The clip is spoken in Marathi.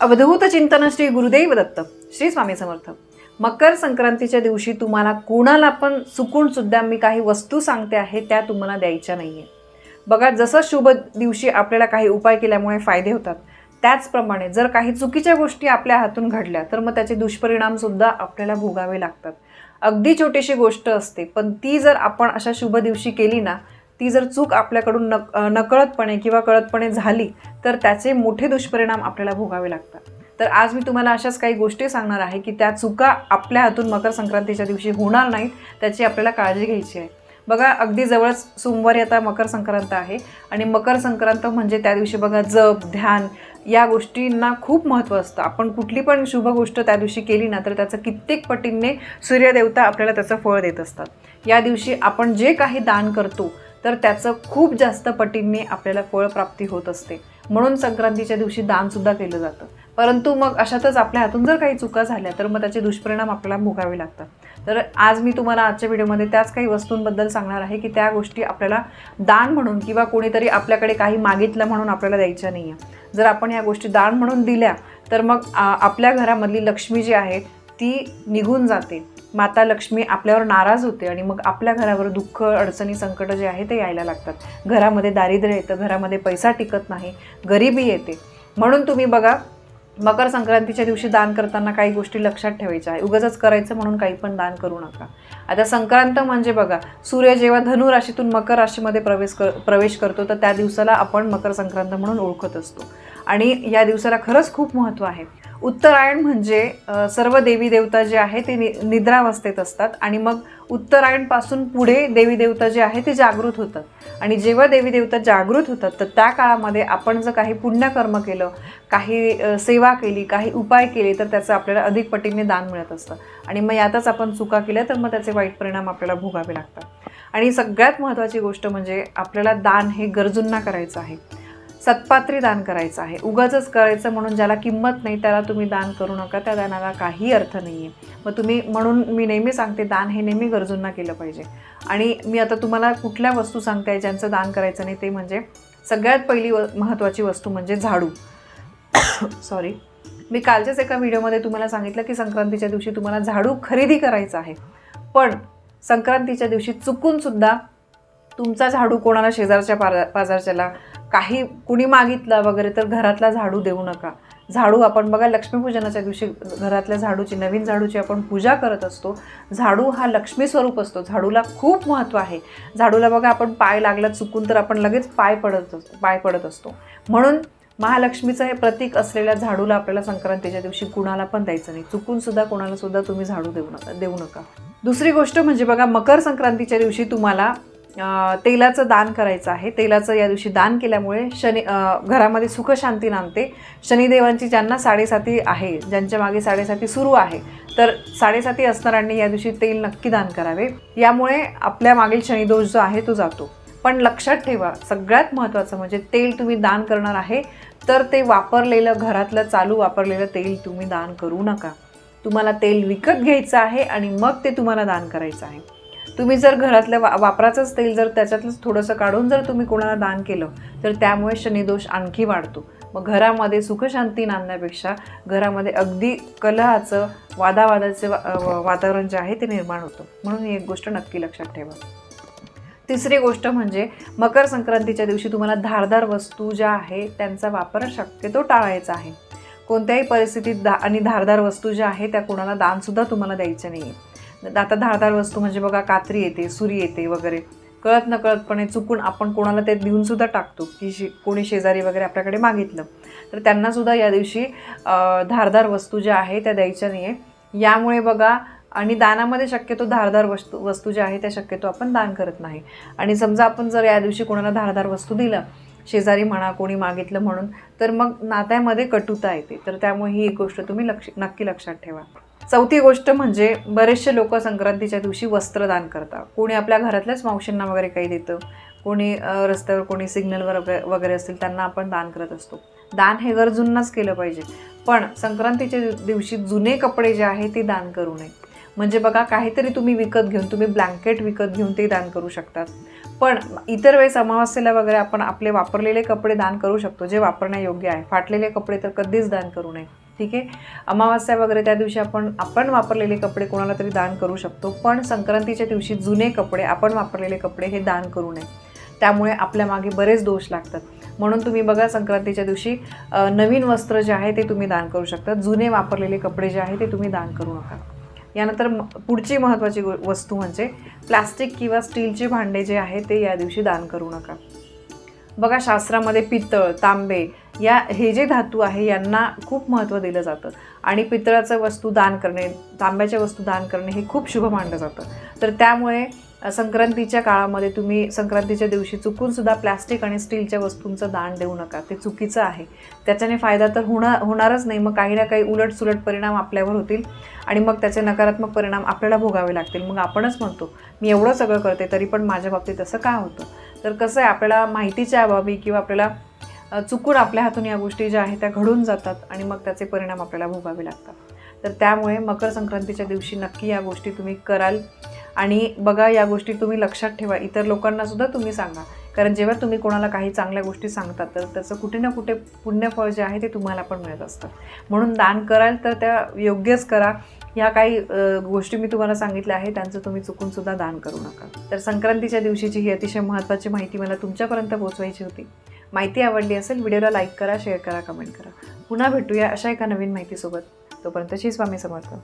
अवधूत चिंतन श्री गुरुदेव दत्त श्री स्वामी समर्थ. मकर संक्रांतीच्या दिवशी तुम्हाला कोणाला पण चुकून सुद्धा मी काही वस्तू सांगते आहे त्या तुम्हाला द्यायच्या नाही आहे बघा जसं शुभ दिवशी आपल्याला काही उपाय केल्यामुळे फायदे होतात त्याचप्रमाणे जर काही चुकीच्या गोष्टी आपल्या हातून घडल्या तर मग त्याचे दुष्परिणामसुद्धा आपल्याला भोगावे लागतात. अगदी छोटीशी गोष्ट असते पण ती जर आपण अशा शुभ दिवशी केली ना ती जर चूक आपल्याकडून नक नकळतपणे किंवा कळतपणे झाली तर त्याचे मोठे दुष्परिणाम आपल्याला भोगावे लागतात. तर आज मी तुम्हाला अशाच काही गोष्टी सांगणार आहे की त्या चुका आपल्या हातून मकर संक्रांतीच्या दिवशी होणार नाहीत त्याची आपल्याला काळजी घ्यायची आहे. बघा अगदी जवळच सोमवारी आता मकर संक्रांत आहे आणि मकर संक्रांत म्हणजे त्या दिवशी बघा जप ध्यान या गोष्टींना खूप महत्त्व असतं. आपण कुठली पण शुभ गोष्ट त्या दिवशी केली ना तर त्याचं कित्येक पटींनी सूर्यदेवता आपल्याला त्याचं फळ देत असतात. या दिवशी आपण जे काही दान करतो तर त्याचं खूप जास्त पटींनी आपल्याला फळप्राप्ती होत असते. म्हणून संक्रांतीच्या दिवशी दानसुद्धा केलं जातं. परंतु मग अशातच आपल्या हातून जर काही चुका झाल्या तर मग त्याचे दुष्परिणाम आपल्याला भोगावे लागतात. तर आज मी तुम्हाला आजच्या व्हिडिओमध्ये त्याच काही वस्तूंबद्दल सांगणार आहे की त्या गोष्टी आपल्याला दान म्हणून किंवा कोणीतरी आपल्याकडे काही मागितलं म्हणून आपल्याला द्यायच्या नाही आहे जर आपण या गोष्टी दान म्हणून दिल्या तर मग आ, आपल्या घरामधली लक्ष्मी जी आहे ती निघून जाते. माता लक्ष्मी आपल्यावर नाराज होते आणि मग आपल्या घरावर दुःख अडचणी संकट जे आहे ते यायला लागतात. घरामध्ये दारिद्र्य येतं घरामध्ये पैसा टिकत नाही गरिबी येते. म्हणून तुम्ही बघा मकर संक्रांतीच्या दिवशी दान करताना काही गोष्टी लक्षात ठेवायच्या आहे. उगाचच करायचं म्हणून काही पण दान करू नका. आता संक्रांत म्हणजे बघा सूर्य जेव्हा धनु राशीतून मकर राशीमध्ये प्रवेश कर प्रवेश करतो तर त्या दिवसाला आपण मकर संक्रांत म्हणून ओळखत असतो. आणि या दिवसाला खरंच खूप महत्त्व आहे. उत्तरायण म्हणजे सर्व देवी देवता जे आहे ते नि निद्रावस्थेत असतात आणि मग उत्तरायणपासून पुढे देवी देवता जे आहे ते जागृत होतात. आणि जेव्हा देवी देवता जागृत होतात तर त्या काळामध्ये आपण जर काही पुण्यकर्म केलं काही सेवा केली काही उपाय केले तर त्याचं आपल्याला अधिक पटीने दान मिळत असतं. आणि मग यातच आपण चुका केल्या तर मग त्याचे वाईट परिणाम आपल्याला भोगावे लागतात. आणि सगळ्यात महत्त्वाची गोष्ट म्हणजे आपल्याला दान हे गरजूंना करायचं आहे. सत्पात्री दान करायचं आहे. उगाचच करायचं म्हणून ज्याला किंमत नाही त्याला तुम्ही दान करू नका. त्या दानाला काही अर्थ नाही आहे मग तुम्ही म्हणून मी नेहमी सांगते दान हे नेहमी गरजूंना केलं पाहिजे. आणि मी आता तुम्हाला कुठल्या वस्तू सांगते ज्यांचं दान करायचं नाही ते म्हणजे सगळ्यात पहिली व महत्त्वाची वस्तू म्हणजे झाडू. सॉरी मी कालच्याच एका व्हिडिओमध्ये तुम्हाला सांगितलं की संक्रांतीच्या दिवशी तुम्हाला झाडू खरेदी करायचा आहे. पण संक्रांतीच्या दिवशी चुकूनसुद्धा तुमचा झाडू कोणाला शेजारच्या पार पाजारच्याला काही कुणी मागितलं वगैरे तर घरातला झाडू देऊ नका. झाडू आपण बघा लक्ष्मीपूजनाच्या दिवशी घरातल्या झाडूची नवीन झाडूची आपण पूजा करत असतो. झाडू हा लक्ष्मी स्वरूप असतो. झाडूला खूप महत्त्व आहे. झाडूला बघा आपण पाय लागला चुकून तर आपण लगेच पाय पडत असतो पाय पडत असतो. म्हणून महालक्ष्मीचं हे प्रतीक असलेल्या झाडूला आपल्याला संक्रांतीच्या दिवशी कुणाला पण द्यायचं नाही. चुकून सुद्धा तुम्ही झाडू देऊ नका देऊ नका. दुसरी गोष्ट म्हणजे बघा मकर संक्रांतीच्या दिवशी तुम्हाला तेलाचं दान करायचं आहे. तेलाचं या दिवशी दान केल्यामुळे शनी घरामध्ये सुखशांती नांदते. शनिदेवांची ज्यांना साडेसाती आहे ज्यांच्या मागे साडेसाती सुरू आहे तर साडेसाती असणाऱ्यांनी या दिवशी तेल नक्की दान करावे. यामुळे आपल्या मागील शनिदोष जो आहे तो जातो. पण लक्षात ठेवा सगळ्यात महत्त्वाचं म्हणजे तेल तुम्ही दान करणार आहे तर ते वापरलेलं घरातलं चालू वापरलेलं तेल तुम्ही दान करू नका. तुम्हाला तेल विकत घ्यायचं आहे आणि मग ते तुम्हाला दान करायचं आहे. तुम्ही जर घरातल्या वा वापराचंच तेल जर त्याच्यातलंच थोडंसं काढून जर तुम्ही कोणाला दान केलं तर त्यामुळे शनिदोष आणखी वाढतो. मग घरामध्ये सुखशांती नांदण्यापेक्षा घरामध्ये अगदी कलहाचं वादावादाचं वा- वातावरण जे आहे ते निर्माण होतं. म्हणून ही एक गोष्ट नक्की लक्षात ठेवा. तिसरी गोष्ट म्हणजे मकर संक्रांतीच्या दिवशी तुम्हाला धारदार वस्तू ज्या आहे त्यांचा वापर शक्यतो टाळायचा आहे. कोणत्याही परिस्थितीत धा आणि धारदार वस्तू ज्या आहे त्या कोणाला दानसुद्धा तुम्हाला द्यायच्या नाही आहे आता धारदार वस्तू म्हणजे बघा कात्री येते सुरी येते वगैरे. कळत नकळतपणे चुकून आपण कोणाला ते देऊनसुद्धा टाकतो की शे कोणी शेजारी वगैरे आपल्याकडे मागितलं. तर त्यांनासुद्धा या दिवशी धारदार वस्तू ज्या आहे त्या द्यायच्या नाही आहे यामुळे बघा आणि दानामध्ये शक्यतो धारदार वस्तू वस्तू ज्या आहे त्या शक्यतो आपण दान करत नाही. आणि समजा आपण जर या दिवशी कोणाला धारदार वस्तू दिलं शेजारी म्हणा कोणी मागितलं म्हणून तर मग नात्यामध्ये कटुता येते. तर त्यामुळे ही एक गोष्ट तुम्ही लक्ष नक्की लक्षात ठेवा. चौथी गोष्ट म्हणजे बरेचसे लोक संक्रांतीच्या दिवशी वस्त्रदान करतात. कोणी आपल्या घरातल्याच मावशींना वगैरे काही देतं कोणी रस्त्यावर कोणी सिग्नलवर वगैरे असतील त्यांना आपण दान करत असतो. दान हे गरजूंनाच केलं पाहिजे. पण संक्रांतीच्या दिवशी जुने कपडे जे आहे ते दान करू नये. म्हणजे बघा काहीतरी तुम्ही विकत घेऊन तुम्ही ब्लँकेट विकत घेऊन ते दान करू शकतात. पण इतर वेळेस अमावास्येला वगैरे आपण आपले वापरलेले कपडे दान करू शकतो जे वापरण्यायोग्य आहे. फाटलेले कपडे तर कधीच दान करू नये. ठीक आहे? अमावास्या वगैरे त्या दिवशी आपण आपण वापरलेले कपडे कोणाला तरी दान करू शकतो. पण संक्रांतीच्या दिवशी जुने कपडे आपण वापरलेले कपडे हे दान करू नये. त्यामुळे आपल्या मागे बरेच दोष लागतात. म्हणून तुम्ही बघा संक्रांतीच्या दिवशी नवीन वस्त्र जे आहे ते तुम्ही दान करू शकता. जुने वापरलेले कपडे जे आहे ते तुम्ही दान करू नका. यानंतर पुढची महत्त्वाची वस्तू म्हणजे प्लास्टिक किंवा स्टीलचे भांडे जे आहे ते या दिवशी दान करू नका. बघा शास्त्रामध्ये पितळ तांबे या हे जे धातू आहे यांना खूप महत्त्व दिलं जातं. आणि पितळाचं वस्तू दान करणे तांब्याच्या वस्तू दान करणे हे खूप शुभ मानलं जातं. तर त्यामुळे संक्रांतीच्या काळामध्ये तुम्ही संक्रांतीच्या दिवशी चुकूनसुद्धा प्लॅस्टिक आणि स्टीलच्या वस्तूंचं दान देऊ नका. ते चुकीचं आहे. त्याच्याने फायदा तर होणार होणारच नाही. मग काही ना काही उलट सुलट परिणाम आपल्यावर होतील आणि मग त्याचे नकारात्मक परिणाम आपल्याला भोगावे लागतील. मग आपणच म्हणतो मी एवढं सगळं करते तरी पण माझ्या बाबतीत असं का होतं? तर कसं आहे आपल्याला माहितीच्या अभावी किंवा आपल्याला चुकून आपल्या हातून या गोष्टी ज्या आहेत त्या घडून जातात आणि मग त्याचे परिणाम आपल्याला भोगावे लागतात. तर त्यामुळे मकर संक्रांतीच्या दिवशी नक्की या गोष्टी तुम्ही कराल. आणि बघा या गोष्टी तुम्ही लक्षात ठेवा. इतर लोकांनासुद्धा तुम्ही सांगा. कारण जेव्हा तुम्ही कोणाला काही चांगल्या गोष्टी सांगतात तर त्याचं कुठे ना कुठे पुण्यफळ जे आहे ते तुम्हाला पण मिळत असतं. म्हणून दान कराल तर त्या योग्यच करा. ह्या काही गोष्टी मी तुम्हाला सांगितल्या आहेत त्यांचं तुम्ही चुकूनसुद्धा दान करू नका. तर संक्रांतीच्या दिवशीची ही अतिशय महत्त्वाची माहिती मला तुमच्यापर्यंत पोहोचवायची होती. माहिती आवडली असेल व्हिडिओला लाईक करा शेअर करा कमेंट करा. पुन्हा भेटूया अशा एका नवीन माहितीसोबत. तोपर्यंत श्री स्वामी समर्थ.